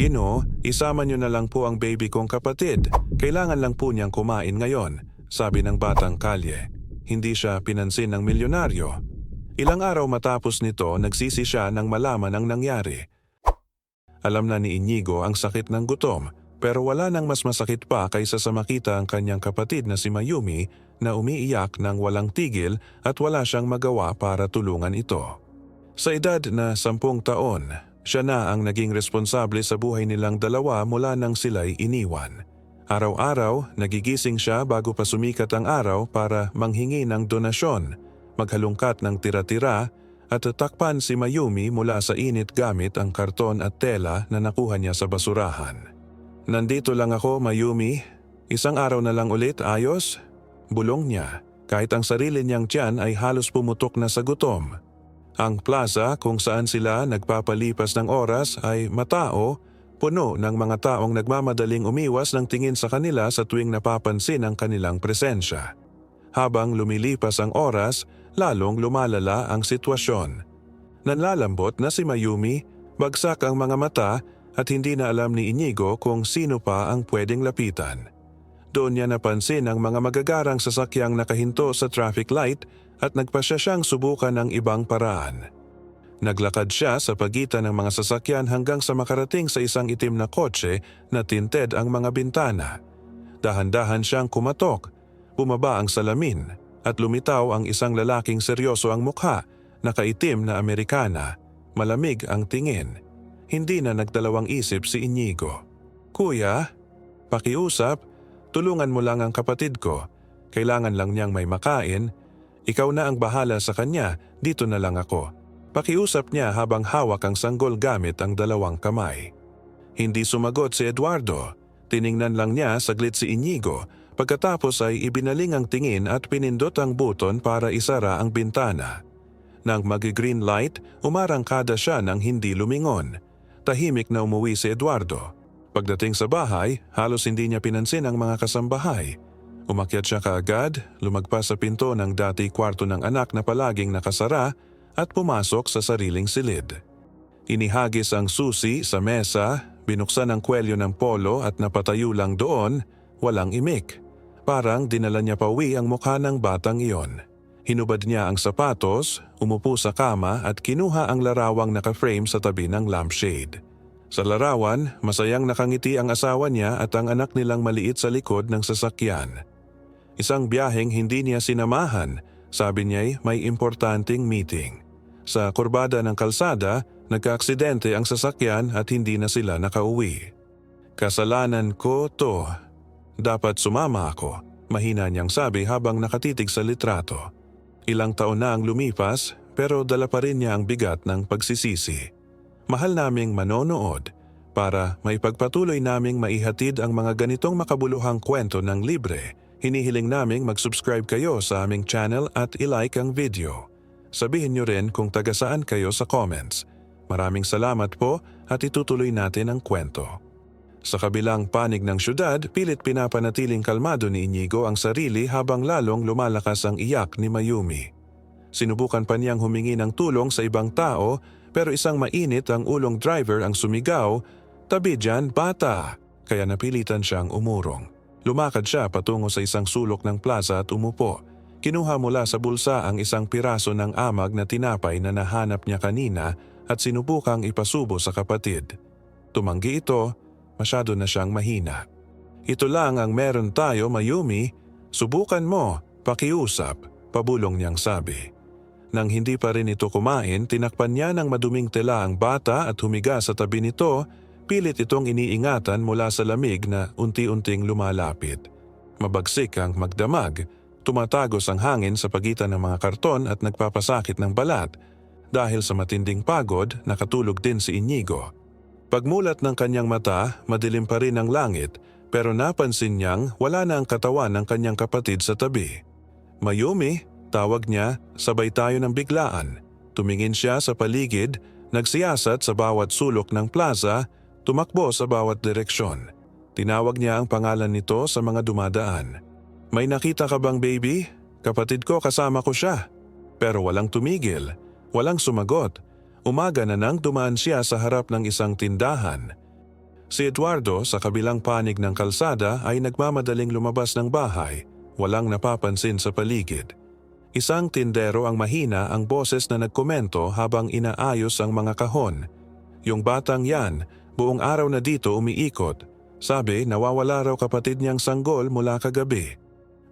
Gino, isama niyo na lang po ang baby kong kapatid. Kailangan lang po niyang kumain ngayon, sabi ng batang kalye. Hindi siya pinansin ng milyonaryo. Ilang araw matapos nito, nagsisi siya nang malaman ang nangyari. Alam na ni Inigo ang sakit ng gutom, pero wala nang mas masakit pa kaysa sa makita ang kanyang kapatid na si Mayumi na umiiyak ng walang tigil at wala siyang magawa para tulungan ito. Sa edad na sampung taon, siya na ang naging responsable sa buhay nilang dalawa mula nang sila'y iniwan. Araw-araw, nagigising siya bago pa sumikat ang araw para manghingi ng donasyon, maghalungkat ng tira-tira at takpan si Mayumi mula sa init gamit ang karton at tela na nakuha niya sa basurahan. Nandito lang ako, Mayumi. Isang araw na lang ulit, ayos? Bulong niya, kahit ang sarili niyang tiyan ay halos pumutok na sa gutom. Ang plaza kung saan sila nagpapalipas ng oras ay matao, puno ng mga taong nagmamadaling umiwas ng tingin sa kanila sa tuwing napapansin ang kanilang presensya. Habang lumilipas ang oras, lalong lumalala ang sitwasyon. Nanlalambot na si Mayumi, bagsak ang mga mata at hindi na alam ni Inigo kung sino pa ang pwedeng lapitan. Doon niya napansin ang mga magagarang sasakyang nakahinto sa traffic light at nagpasya siyang subukan ng ibang paraan. Naglakad siya sa pagitan ng mga sasakyan hanggang sa makarating sa isang itim na kotse na tinted ang mga bintana. Dahan-dahan siyang kumatok, bumaba ang salamin at lumitaw ang isang lalaking seryoso ang mukha, nakaitim na Amerikana, malamig ang tingin. Hindi na nagdalawang isip si Inigo. Kuya, pakiusap, tulungan mo lang ang kapatid ko. Kailangan lang niyang may makain ikaw na ang bahala sa kanya, dito na lang ako. Pakiusap niya habang hawak ang sanggol gamit ang dalawang kamay. Hindi sumagot si Eduardo. Tiningnan lang niya saglit si Inigo. Pagkatapos ay ibinaling ang tingin at pinindot ang buton para isara ang bintana. Nang magi-green light, umarangkada siya nang hindi lumingon. Tahimik na umuwi si Eduardo. Pagdating sa bahay, halos hindi niya pinansin ang mga kasambahay. Umakyat siya kaagad, lumagpas sa pinto ng dati kwarto ng anak na palaging nakasara at pumasok sa sariling silid. Inihagis ang susi sa mesa, binuksan ang kwelyo ng polo at napatayo lang doon, walang imik. Parang dinala niya pauwi ang mukha ng batang iyon. Hinubad niya ang sapatos, umupo sa kama at kinuha ang larawang naka-frame sa tabi ng lampshade. Sa larawan, masayang nakangiti ang asawa niya at ang anak nilang maliit sa likod ng sasakyan. Isang biyaheng hindi niya sinamahan, sabi niya'y may importanteng meeting. Sa kurbada ng kalsada, nagkaaksidente ang sasakyan at hindi na sila nakauwi. Kasalanan ko to. Dapat sumama ako, mahina niyang sabi habang nakatitig sa litrato. Ilang taon na ang lumipas pero dala pa rin niya ang bigat ng pagsisisi. Mahal naming manonood para maipagpatuloy naming maihatid ang mga ganitong makabuluhang kwento ng libre Hinihiling naming mag-subscribe kayo sa aming channel at ilike ang video. Sabihin nyo rin kung taga saan kayo sa comments. Maraming salamat po at itutuloy natin ang kwento. Sa kabilang panig ng syudad, pilit pinapanatiling kalmado ni Inigo ang sarili habang lalong lumalakas ang iyak ni Mayumi. Sinubukan pa niyang humingi ng tulong sa ibang tao pero isang mainit ang ulong driver ang sumigaw, Tabi dyan, bata! Kaya napilitan siyang umurong. Lumakad siya patungo sa isang sulok ng plaza at umupo. Kinuha mula sa bulsa ang isang piraso ng amag na tinapay na nahanap niya kanina at sinubukang ipasubo sa kapatid. Tumanggi ito, masyado na siyang mahina. Ito lang ang meron tayo, Mayumi. Subukan mo, pakiusap, pabulong niyang sabi. Nang hindi pa rin ito kumain, tinakpan niya ng maduming tela ang bata at humiga sa tabi nito Pilit itong iniingatan mula sa lamig na unti-unting lumalapit. Mabagsik ang magdamag, tumatagos ang hangin sa pagitan ng mga karton at nagpapasakit ng balat. Dahil sa matinding pagod, nakatulog din si Inigo. Pagmulat ng kanyang mata, madilim pa rin ang langit pero napansin niyang wala na ang katawan ng kanyang kapatid sa tabi. Mayumi, tawag niya, sabay tayo ng biglaan. Tumingin siya sa paligid, nagsiyasat sa bawat sulok ng plaza Tumakbo sa bawat direksyon. Tinawag niya ang pangalan nito sa mga dumadaan. May nakita ka bang baby? Kapatid ko kasama ko siya. Pero walang tumigil, walang sumagot. Umaga na nang dumaan siya sa harap ng isang tindahan. Si Eduardo sa kabilang panig ng kalsada ay nagmamadaling lumabas ng bahay, walang napapansin sa paligid. Isang tindero ang mahina ang boses na nagkomento habang inaayos ang mga kahon. Yung batang yan, buong araw na dito umiikot. Sabi nawawala raw kapatid niyang sanggol mula kagabi.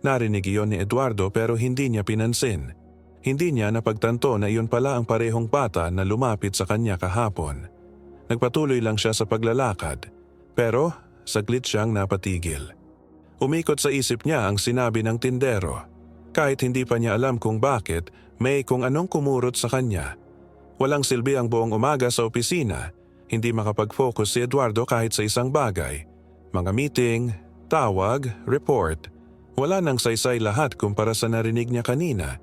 Narinig iyon ni Eduardo pero hindi niya pinansin. Hindi niya napagtanto na iyon pala ang parehong bata na lumapit sa kanya kahapon. Nagpatuloy lang siya sa paglalakad. Pero saglit siyang napatigil. Umikot sa isip niya ang sinabi ng tindero. Kahit hindi pa niya alam kung bakit, may kung anong kumurot sa kanya. Walang silbi ang buong umaga sa opisina. Hindi makapag-focus si Eduardo kahit sa isang bagay. Mga meeting, tawag, report. Wala nang saysay lahat kumpara sa narinig niya kanina.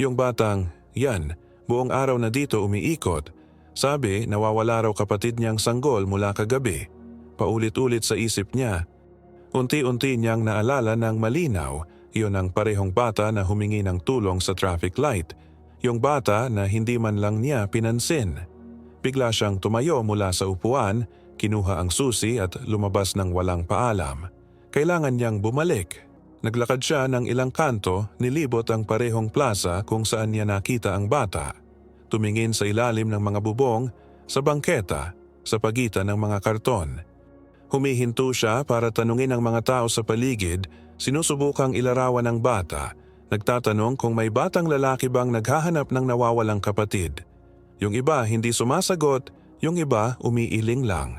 Yung batang, yan, buong araw na dito umiikot. Sabi nawawala raw kapatid niyang sanggol mula kagabi. Paulit-ulit sa isip niya. Unti-unti niyang naalala ng malinaw, iyon ang parehong bata na humingi ng tulong sa traffic light. Yung bata na hindi man lang niya pinansin. Bigla siyang tumayo mula sa upuan, kinuha ang susi at lumabas ng walang paalam. Kailangan niyang bumalik. Naglakad siya ng ilang kanto, nilibot ang parehong plaza kung saan niya nakita ang bata. Tumingin sa ilalim ng mga bubong, sa bangketa, sa pagitan ng mga karton. Humihinto siya para tanungin ang mga tao sa paligid, sinusubukang ilarawan ng bata, nagtatanong kung may batang lalaki bang naghahanap ng nawawalang kapatid. Yung iba hindi sumasagot, yung iba umiiling lang.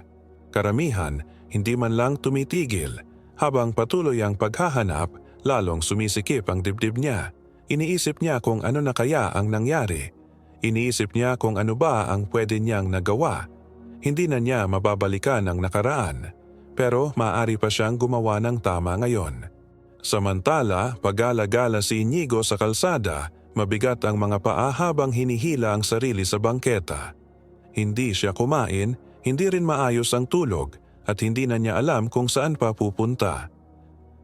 Karamihan hindi man lang tumitigil, habang patuloy ang paghahanap, lalong sumisikip ang dibdib niya. Iniisip niya kung ano na kaya ang nangyari. Iniisip niya kung ano ba ang pwede niyang nagawa. Hindi na niya mababalikan ang nakaraan pero maaari pa siyang gumawa ng tama ngayon. Samantala, pagala-gala si Inigo sa kalsada, mabigat ang mga paa habang hinihila ang sarili sa bangketa. Hindi siya kumain, hindi rin maayos ang tulog at hindi na niya alam kung saan pa pupunta.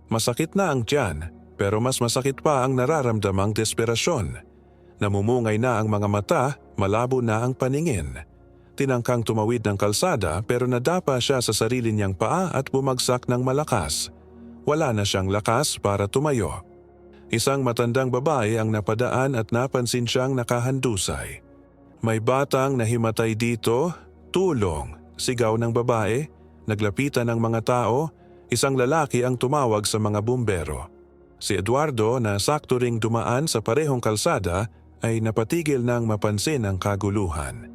Masakit na ang tiyan pero mas masakit pa ang nararamdamang desperasyon. Namumungay na ang mga mata, malabo na ang paningin. Tinangkang tumawid ng kalsada pero nadapa siya sa sarili niyang paa at bumagsak ng malakas. Wala na siyang lakas para tumayo. Isang matandang babae ang napadaan at napansin siyang nakahandusay. May batang nahimatay dito, tulong, sigaw ng babae, naglapitan ng mga tao, isang lalaki ang tumawag sa mga bumbero. Si Eduardo na sakto ring dumaan sa parehong kalsada ay napatigil nang mapansin ang kaguluhan.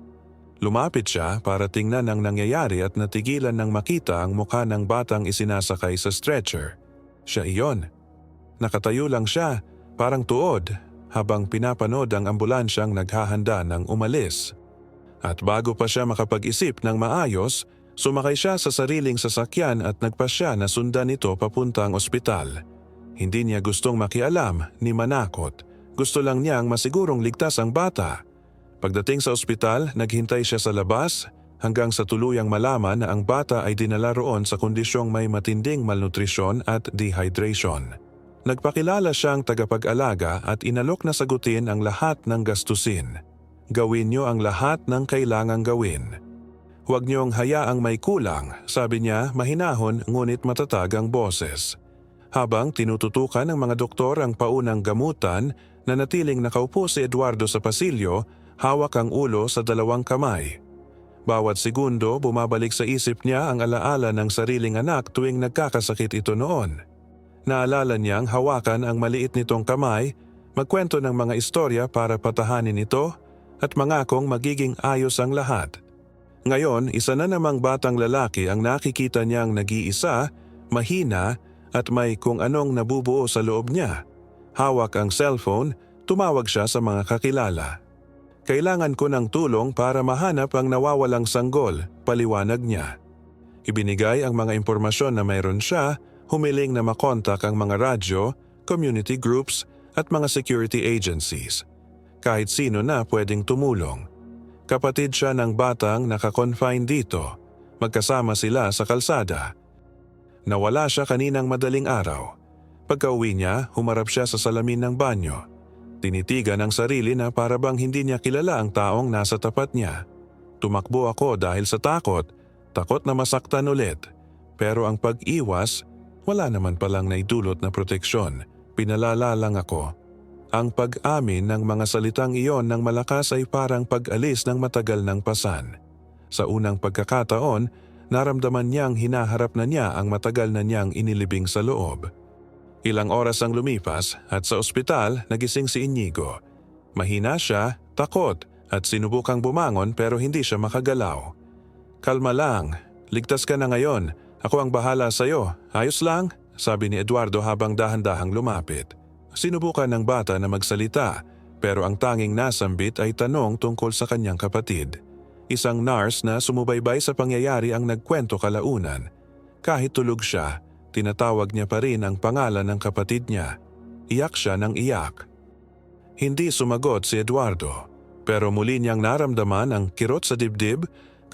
Lumapit siya para tingnan ang nangyayari at natigilan ng makita ang mukha ng batang isinasakay sa stretcher. Siya iyon. Nakatayo lang siya, parang tuod, habang pinapanood ang ambulansyang naghahanda ng umalis. At bago pa siya makapag-isip ng maayos, sumakay siya sa sariling sasakyan at nagpasya na sundan ito papuntang ospital. Hindi niya gustong makialam ni manakot. Gusto lang niyang masigurong ligtas ang bata. Pagdating sa ospital, naghintay siya sa labas hanggang sa tuluyang malaman na ang bata ay dinala roon sa kondisyong may matinding malnutrisyon at dehydration. Nagpakilala siyang tagapag-alaga at inalok na sagutin ang lahat ng gastusin. Gawin niyo ang lahat ng kailangang gawin. Huwag niyong hayaang may kulang, sabi niya mahinahon ngunit matatag ang boses. Habang tinututukan ng mga doktor ang paunang gamutan, nanatiling nakaupo si Eduardo sa pasilyo, hawak ang ulo sa dalawang kamay. Bawat segundo bumabalik sa isip niya ang alaala ng sariling anak tuwing nagkakasakit ito noon. Naalala niyang hawakan ang maliit nitong kamay, magkwento ng mga istorya para patahanin ito at mangakong magiging ayos ang lahat. Ngayon, isa na namang batang lalaki ang nakikita niyang nag-iisa, mahina at may kung anong nabubuo sa loob niya. Hawak ang cellphone, tumawag siya sa mga kakilala. Kailangan ko ng tulong para mahanap ang nawawalang sanggol, paliwanag niya. Ibinigay ang mga impormasyon na mayroon siya, humiling na makontak ang mga radyo, community groups at mga security agencies. Kahit sino na pwedeng tumulong. Kapatid siya ng batang nakakonfine dito. Magkasama sila sa kalsada. Nawala siya kaninang madaling araw. Pagka-uwi niya, humarap siya sa salamin ng banyo. Tinitigan ang sarili na para bang hindi niya kilala ang taong nasa tapat niya. Tumakbo ako dahil sa takot, Takot na masaktan ulit. Pero ang pag-iwas, wala naman palang naidulot na proteksyon. Pinalala lang ako. Ang pag-amin ng mga salitang iyon ng malakas ay parang pag-alis ng matagal ng pasan. Sa unang pagkakataon, naramdaman niyang hinaharap na niya ang matagal na niyang inilibing sa loob. Ilang oras ang lumipas at sa ospital nagising si Inigo. Mahina siya, takot at sinubukang bumangon pero hindi siya makagalaw. Kalma lang, ligtas ka na ngayon. Ako ang bahala sa'yo. Ayos lang? Sabi ni Eduardo habang dahan-dahang lumapit. Sinubukan ng bata na magsalita pero ang tanging nasambit ay tanong tungkol sa kanyang kapatid. Isang nurse na sumubaybay sa pangyayari ang nagkwento kalaunan. Kahit tulog siya, tinatawag niya pa rin ang pangalan ng kapatid niya. Iyak siya ng iyak. Hindi sumagot si Eduardo, pero muli niyang naramdaman ang kirot sa dibdib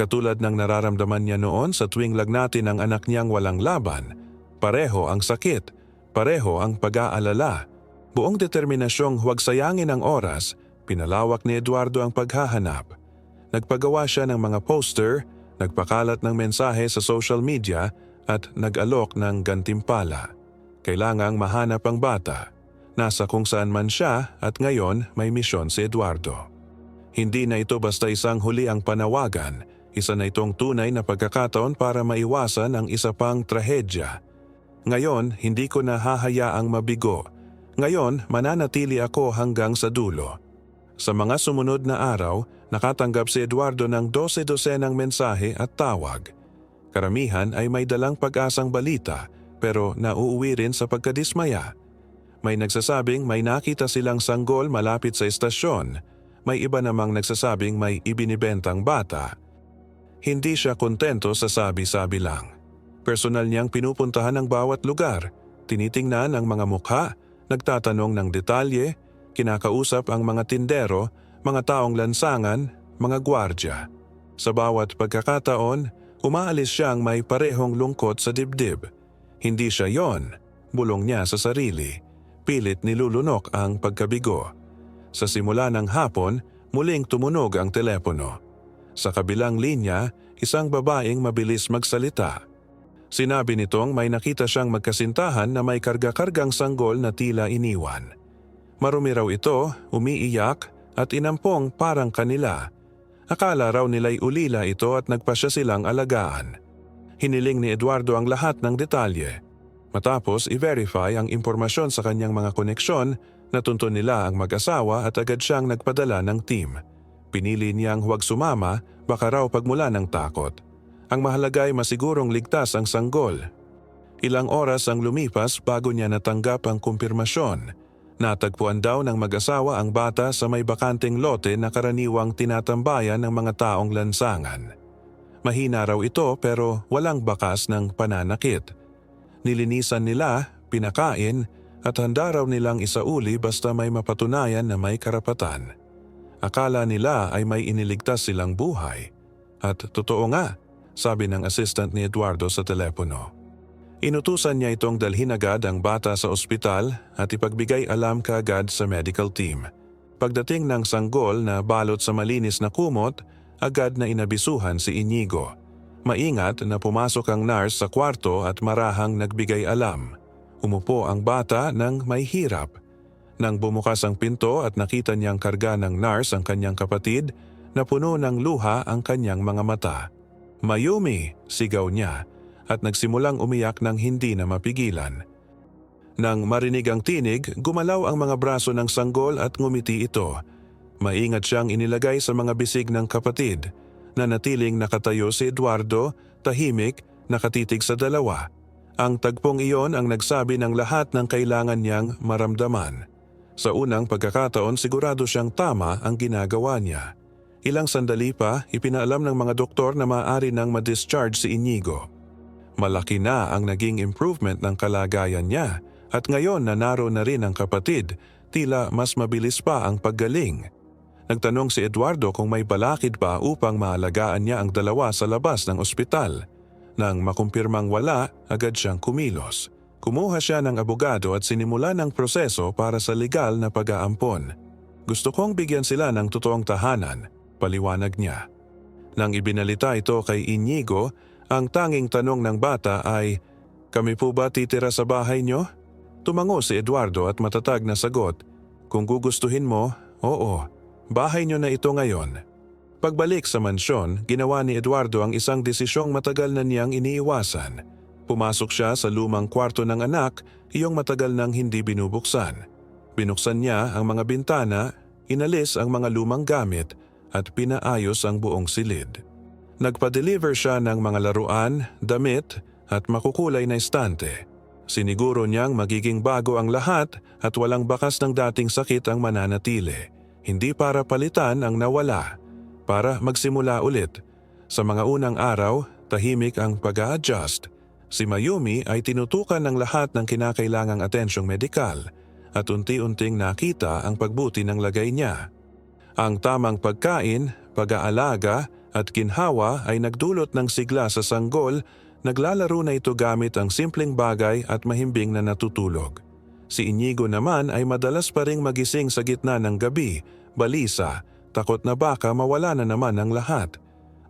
katulad ng nararamdaman niya noon sa tuwing lagnatin ang anak niyang walang laban. Pareho ang sakit, pareho ang pag-aalala. Buong determinasyong huwag sayangin ang oras, pinalawak ni Eduardo ang paghahanap. Nagpagawa siya ng mga poster, nagpakalat ng mensahe sa social media at nag-alok ng gantimpala. Kailangang mahanap ang bata. Nasa kung saan man siya at ngayon may misyon si Eduardo. Hindi na ito basta isang huli ang panawagan, isa na itong tunay na pagkakataon para maiwasan ang isa pang trahedya. Ngayon, hindi ko na hahayaang mabigo. Ngayon, mananatili ako hanggang sa dulo. Sa mga sumunod na araw, nakatanggap si Eduardo ng 12-dosenang mensahe at tawag. Karamihan ay may dalang pag-asang balita pero nauuwi rin sa pagkadismaya. May nagsasabing may nakita silang sanggol malapit sa estasyon. May iba namang nagsasabing may ibinibentang bata. Hindi siya kontento sa sabi-sabi lang. Personal niyang pinupuntahan ang bawat lugar, tinitingnan ang mga mukha, nagtatanong ng detalye, kinakausap ang mga tindero, mga taong lansangan, mga gwardya. Sa bawat pagkakataon, umaalis siyang may parehong lungkot sa dibdib. Hindi siya yon, bulong niya sa sarili. Pilit nilulunok ang pagkabigo. Sa simula ng hapon, muling tumunog ang telepono. Sa kabilang linya, isang babaeng mabilis magsalita. Sinabi nitong may nakita siyang magkasintahan na may karga-kargang sanggol na tila iniwan. Marumi raw ito, umiiyak at inampong parang kanila. Akala raw nila'y ulila ito at nagpasya silang alagaan. Hiniling ni Eduardo ang lahat ng detalye. Matapos i-verify ang impormasyon sa kanyang mga koneksyon, natunto nila ang mag-asawa at agad siyang nagpadala ng team. Pinili niyang huwag sumama, baka raw pagmula ng takot. Ang mahalaga ay masigurong ligtas ang sanggol. Ilang oras ang lumipas bago niya natanggap ang kumpirmasyon. Natagpuan daw ng mag-asawa ang bata sa may bakanteng lote na karaniwang tinatambayan ng mga taong lansangan. Mahina raw ito pero walang bakas ng pananakit. Nilinisan nila, pinakain, at handa raw nilang isauli basta may mapatunayan na may karapatan. Akala nila ay may iniligtas silang buhay. At totoo nga, sabi ng assistant ni Eduardo sa telepono. Inutusan niya itong dalhin agad ang bata sa ospital at ipagbigay alam kaagad sa medical team. Pagdating ng sanggol na balot sa malinis na kumot, agad na inabisuhan si Inigo. Maingat na pumasok ang nurse sa kwarto at marahang nagbigay alam. Umupo ang bata nang may hirap. Nang bumukas ang pinto at nakita niyang karga ng nurse ang kanyang kapatid, napuno ng luha ang kanyang mga mata. Mayumi, sigaw niya, at nagsimulang umiyak ng hindi na mapigilan. Nang marinig ang tinig, gumalaw ang mga braso ng sanggol at ngumiti ito. Maingat siyang inilagay sa mga bisig ng kapatid. Nanatiling nakatayo si Eduardo, tahimik, nakatitig sa dalawa. Ang tagpong iyon ang nagsabi ng lahat ng kailangan niyang maramdaman. Sa unang pagkakataon sigurado siyang tama ang ginagawa niya. Ilang sandali pa, ipinaalam ng mga doktor na maaari nang ma-discharge si Inigo. Malaki na ang naging improvement ng kalagayan niya at ngayon na naro na rin ang kapatid, tila mas mabilis pa ang paggaling. Nagtanong si Eduardo kung may balakid pa upang maalagaan niya ang dalawa sa labas ng ospital. Nang makumpirmang wala, agad siyang kumilos. Kumuha siya ng abogado at sinimula ng proseso para sa legal na pag-aampon. Gusto kong bigyan sila ng totoong tahanan, paliwanag niya. Nang ibinalita ito kay Inigo, Ang tanging tanong ng bata ay, Kami po ba titira sa bahay nyo? Tumango si Eduardo at matatag na sagot, Kung gugustuhin mo, oo, bahay nyo na ito ngayon. Pagbalik sa mansyon, ginawa ni Eduardo ang isang desisyong matagal na niyang iniiwasan. Pumasok siya sa lumang kwarto ng anak, iyong matagal nang hindi binubuksan. Binuksan niya ang mga bintana, inalis ang mga lumang gamit at pinaayos ang buong silid. Nagpa-deliver siya ng mga laruan, damit at makukulay na estante. Siniguro niyang magiging bago ang lahat at walang bakas ng dating sakit ang mananatili. Hindi para palitan ang nawala, para magsimula ulit. Sa mga unang araw, tahimik ang pag adjust Si Mayumi ay tinutukan ng lahat ng kinakailangang atensyong medikal at unti-unting nakita ang pagbuti ng lagay niya. Ang tamang pagkain, pag-aalaga at kinhawa ay nagdulot ng sigla sa sanggol, naglalaro na ito gamit ang simpleng bagay at mahimbing na natutulog. Si Inigo naman ay madalas pa ring magising sa gitna ng gabi, balisa, takot na baka mawala na naman ang lahat.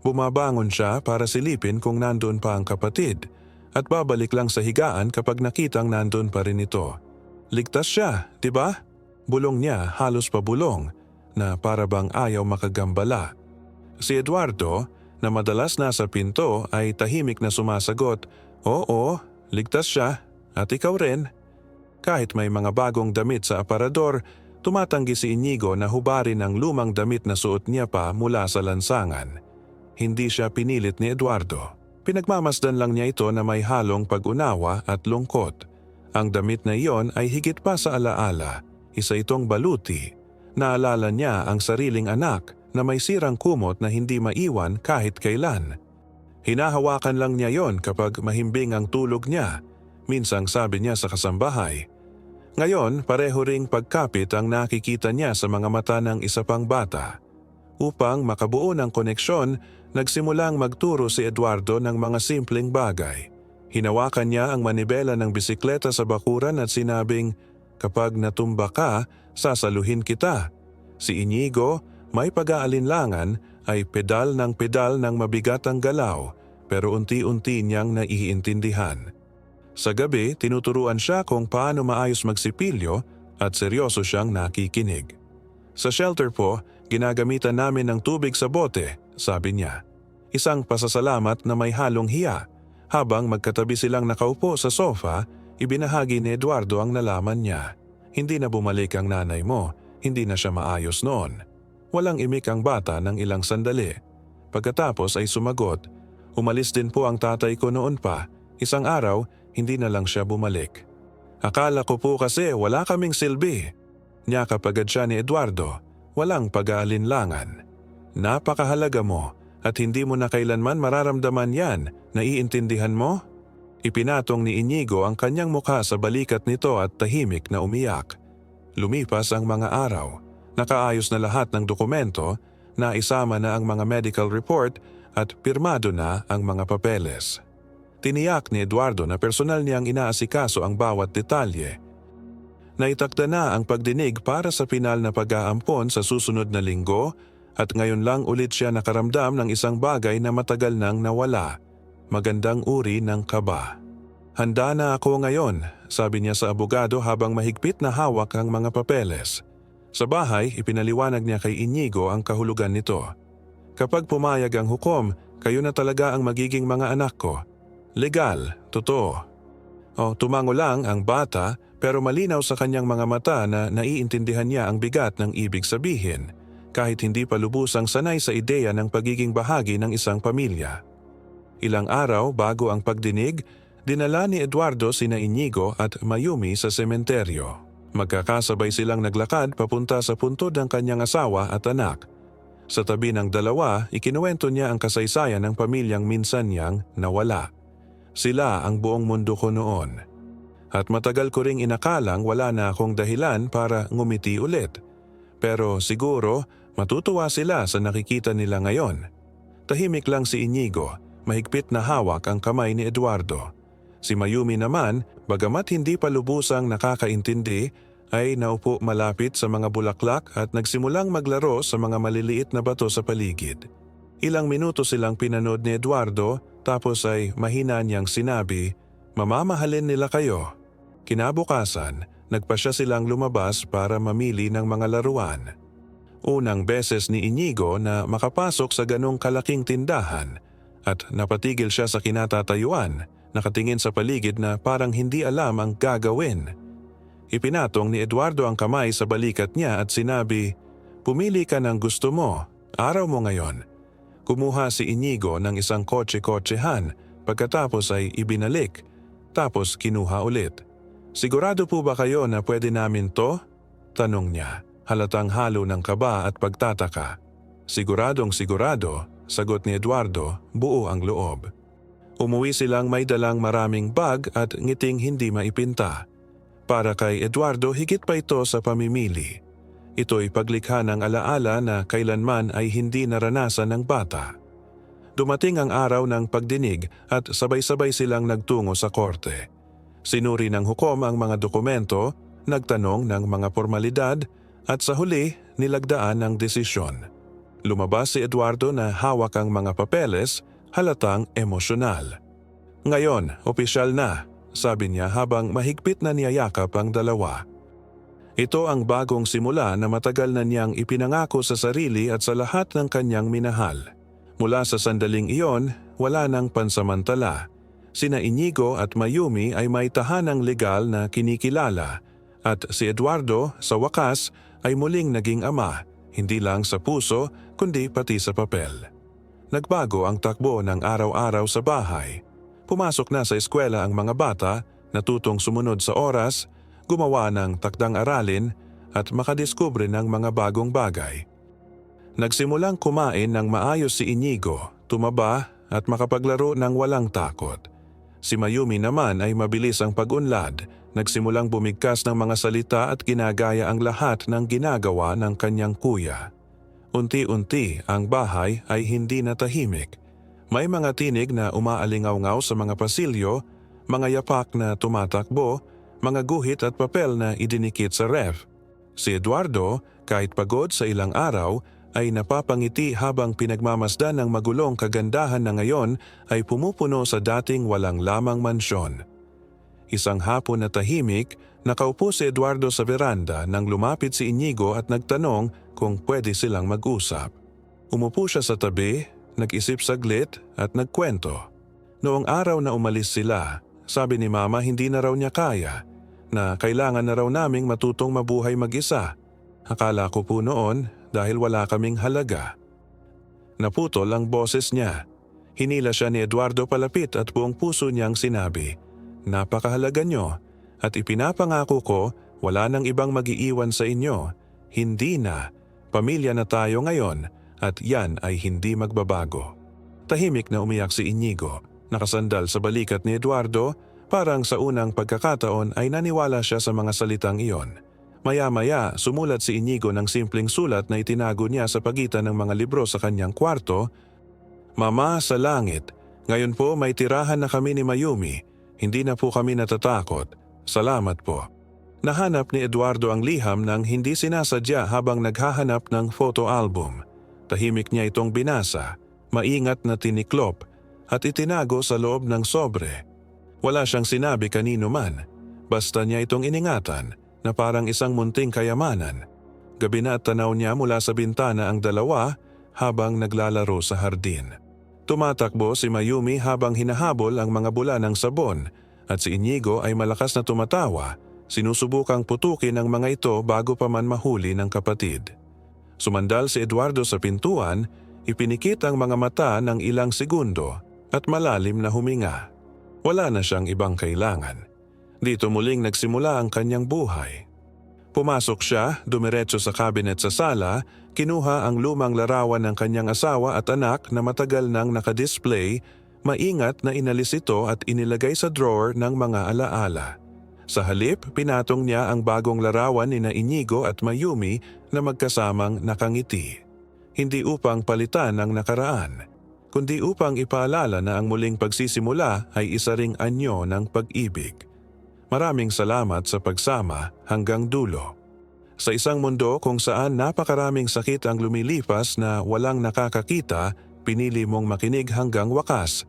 Bumabangon siya para silipin kung nandun pa ang kapatid at babalik lang sa higaan kapag nakitang nandun pa rin ito. Ligtas siya, di ba? Bulong niya halos pabulong na para bang ayaw makagambala. Si Eduardo, na madalas nasa pinto ay tahimik na sumasagot, Oo, ligtas siya at ikaw rin. Kahit may mga bagong damit sa aparador, tumatanggi si Inigo na hubarin ang lumang damit na suot niya pa mula sa lansangan. Hindi siya pinilit ni Eduardo. Pinagmamasdan lang niya ito na may halong pag-unawa at lungkot. Ang damit na iyon ay higit pa sa alaala. Isa itong baluti. Naalala niya ang sariling anak na may sirang kumot na hindi maiwan kahit kailan. Hinahawakan lang niya yon kapag mahimbing ang tulog niya. Minsang sabi niya sa kasambahay. Ngayon, pareho ring pagkapit ang nakikita niya sa mga mata ng isa pang bata. Upang makabuo ng koneksyon, nagsimulang magturo si Eduardo ng mga simpleng bagay. Hinawakan niya ang manibela ng bisikleta sa bakuran at sinabing, Kapag natumba ka, sasaluhin kita. Si Inigo, may pag-aalinlangan, ay pedal ng pedal ng mabigat ang galaw, pero unti-unti niyang naiintindihan. Sa gabi, tinuturuan siya kung paano maayos magsipilyo at seryoso siyang nakikinig. Sa shelter po, ginagamitan namin ng tubig sa bote, sabi niya. Isang pasasalamat na may halong hiya. Habang magkatabi silang nakaupo sa sofa, ibinahagi ni Eduardo ang nalaman niya. Hindi na bumalik ang nanay mo, hindi na siya maayos noon. Walang imik ang bata ng ilang sandali. Pagkatapos ay sumagot, umalis din po ang tatay ko noon pa. Isang araw, hindi na lang siya bumalik. Akala ko po kasi wala kaming silbi. Niyakap agad siya ni Eduardo, walang pag-aalinlangan. Napakahalaga mo at hindi mo na kailanman mararamdaman yan, naiintindihan mo? Ipinatong ni Inigo ang kanyang mukha sa balikat nito at tahimik na umiyak. Lumipas ang mga araw. Nakaayos na lahat ng dokumento, na isama na ang mga medical report at pirmado na ang mga papeles. Tiniyak ni Eduardo na personal niyang inaasikaso ang bawat detalye. Naitakda na ang pagdinig para sa pinal na pag-aampon sa susunod na linggo at ngayon lang ulit siya nakaramdam ng isang bagay na matagal nang nawala. Magandang uri ng kaba. Handa na ako ngayon, sabi niya sa abogado habang mahigpit na hawak ang mga papeles. Sa bahay, ipinaliwanag niya kay Inigo ang kahulugan nito. Kapag pumayag ang hukom, kayo na talaga ang magiging mga anak ko. Legal, totoo. O tumango lang ang bata pero malinaw sa kanyang mga mata na naiintindihan niya ang bigat ng ibig sabihin kahit hindi pa lubusang sanay sa ideya ng pagiging bahagi ng isang pamilya. Ilang araw bago ang pagdinig, dinala ni Eduardo sina Inigo at Mayumi sa sementeryo. Magkakasabay silang naglakad papunta sa puntod ng kanyang asawa at anak. Sa tabi ng dalawa, ikinuwento niya ang kasaysayan ng pamilyang minsan niyang nawala. Sila ang buong mundo ko noon. At matagal ko ring inakalang wala na akong dahilan para ngumiti ulit. Pero siguro, matutuwa sila sa nakikita nila ngayon. Tahimik lang si Inigo, mahigpit na hawak ang kamay ni Eduardo. Si Mayumi naman, bagamat hindi pa lubusang nakakaintindi, ay naupo malapit sa mga bulaklak at nagsimulang maglaro sa mga maliliit na bato sa paligid. Ilang minuto silang pinanood ni Eduardo tapos ay mahina niyang sinabi, mamamahalin nila kayo. Kinabukasan, nagpa siya silang lumabas para mamili ng mga laruan. Unang beses ni Inigo na makapasok sa ganong kalaking tindahan at napatigil siya sa kinatatayuan, nakatingin sa paligid na parang hindi alam ang gagawin. Ipinatong ni Eduardo ang kamay sa balikat niya at sinabi, Pumili ka ng gusto mo, araw mo ngayon. Kumuha si Inigo ng isang kotse-kotsehan pagkatapos ay ibinalik, tapos kinuha ulit. Sigurado po ba kayo na pwede namin to? Tanong niya, halatang halo ng kaba at pagtataka. Siguradong sigurado, sagot ni Eduardo, buo ang loob. Umuwi silang may dalang maraming bag at ngiting hindi maipinta. Para kay Eduardo higit pa ito sa pamimili. Ito'y paglikha ng alaala na kailanman ay hindi naranasan ng bata. Dumating ang araw ng pagdinig at sabay-sabay silang nagtungo sa korte. Sinuri ng hukom ang mga dokumento, nagtanong ng mga formalidad at sa huli nilagdaan ang desisyon. Lumabas si Eduardo na hawak ang mga papeles, halatang emosyonal. Ngayon, opisyal na, sabi niya habang mahigpit na niyayakap ang dalawa. Ito ang bagong simula na matagal na niyang ipinangako sa sarili at sa lahat ng kanyang minahal. Mula sa sandaling iyon, wala nang pansamantala. Sina Inigo at Mayumi ay may tahanang legal na kinikilala at si Eduardo sa wakas ay muling naging ama, hindi lang sa puso kundi pati sa papel. Nagbago ang takbo ng araw-araw sa bahay. Pumasok na sa eskwela ang mga bata, natutong sumunod sa oras, gumawa ng takdang aralin at makadiskubre ng mga bagong bagay. Nagsimulang kumain ng maayos si Inigo, tumaba at makapaglaro ng walang takot. Si Mayumi naman ay mabilis ang pag-unlad, nagsimulang bumigkas ng mga salita at ginagaya ang lahat ng ginagawa ng kanyang kuya. Unti-unti ang bahay ay hindi na tahimik. May mga tinig na umaalingaw-ngaw sa mga pasilyo, mga yapak na tumatakbo, mga guhit at papel na idinikit sa ref. Si Eduardo, kahit pagod sa ilang araw, ay napapangiti habang pinagmamasdan ng magulong kagandahan na ngayon ay pumupuno sa dating walang lamang mansyon. Isang hapon na tahimik, nakaupo si Eduardo sa veranda nang lumapit si Inigo at nagtanong kung pwede silang mag-usap. Umupo siya sa tabi, nag-isip saglit at nagkwento. Noong araw na umalis sila, sabi ni Mama hindi na raw niya kaya, na kailangan na raw naming matutong mabuhay mag-isa. Akala ko po noon dahil wala kaming halaga. Naputol ang boses niya. Hinila siya ni Eduardo palapit at buong puso niyang sinabi, Napakahalaga niyo at ipinapangako ko wala nang ibang magiiwan sa inyo. Hindi na. Pamilya na tayo ngayon at yan ay hindi magbabago. Tahimik na umiyak si Inigo. Nakasandal sa balikat ni Eduardo, parang sa unang pagkakataon ay naniwala siya sa mga salitang iyon. Maya-maya, sumulat si Inigo ng simpleng sulat na itinago niya sa pagitan ng mga libro sa kanyang kwarto. Mama sa langit, ngayon po may tirahan na kami ni Mayumi. Hindi na po kami natatakot. Salamat po. Nahanap ni Eduardo ang liham ng hindi sinasadya habang naghahanap ng photo album. Tahimik niya itong binasa, maingat na tiniklop at itinago sa loob ng sobre. Wala siyang sinabi kanino man, basta niya itong iningatan na parang isang munting kayamanan. Gabi na at tanaw niya mula sa bintana ang dalawa habang naglalaro sa hardin. Tumatakbo si Mayumi habang hinahabol ang mga bula ng sabon at si Inigo ay malakas na tumatawa, sinusubukang putukin ang mga ito bago pa man mahuli ng kapatid. Sumandal si Eduardo sa pintuan, ipinikit ang mga mata ng ilang segundo at malalim na huminga. Wala na siyang ibang kailangan. Dito muling nagsimula ang kanyang buhay. Pumasok siya, dumiretso sa kabinet sa sala, kinuha ang lumang larawan ng kanyang asawa at anak na matagal nang nakadisplay, maingat na inalis ito at inilagay sa drawer ng mga alaala. Sa halip, pinatong niya ang bagong larawan ni na Inigo at Mayumi na magkasamang nakangiti. Hindi upang palitan ang nakaraan, kundi upang ipaalala na ang muling pagsisimula ay isa ring anyo ng pag-ibig. Maraming salamat sa pagsama hanggang dulo. Sa isang mundo kung saan napakaraming sakit ang lumilipas na walang nakakakita, pinili mong makinig hanggang wakas.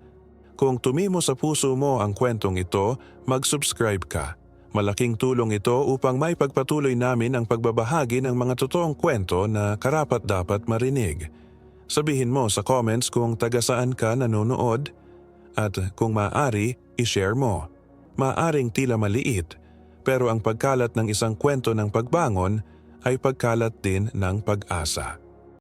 Kung tumimo sa puso mo ang kwentong ito, mag-subscribe ka. Malaking tulong ito upang may pagpatuloy namin ang pagbabahagi ng mga totoong kwento na karapat dapat marinig. Sabihin mo sa comments kung taga saan ka nanonood at kung maaari, ishare mo. Maaring tila maliit, pero ang pagkalat ng isang kwento ng pagbangon ay pagkalat din ng pag-asa.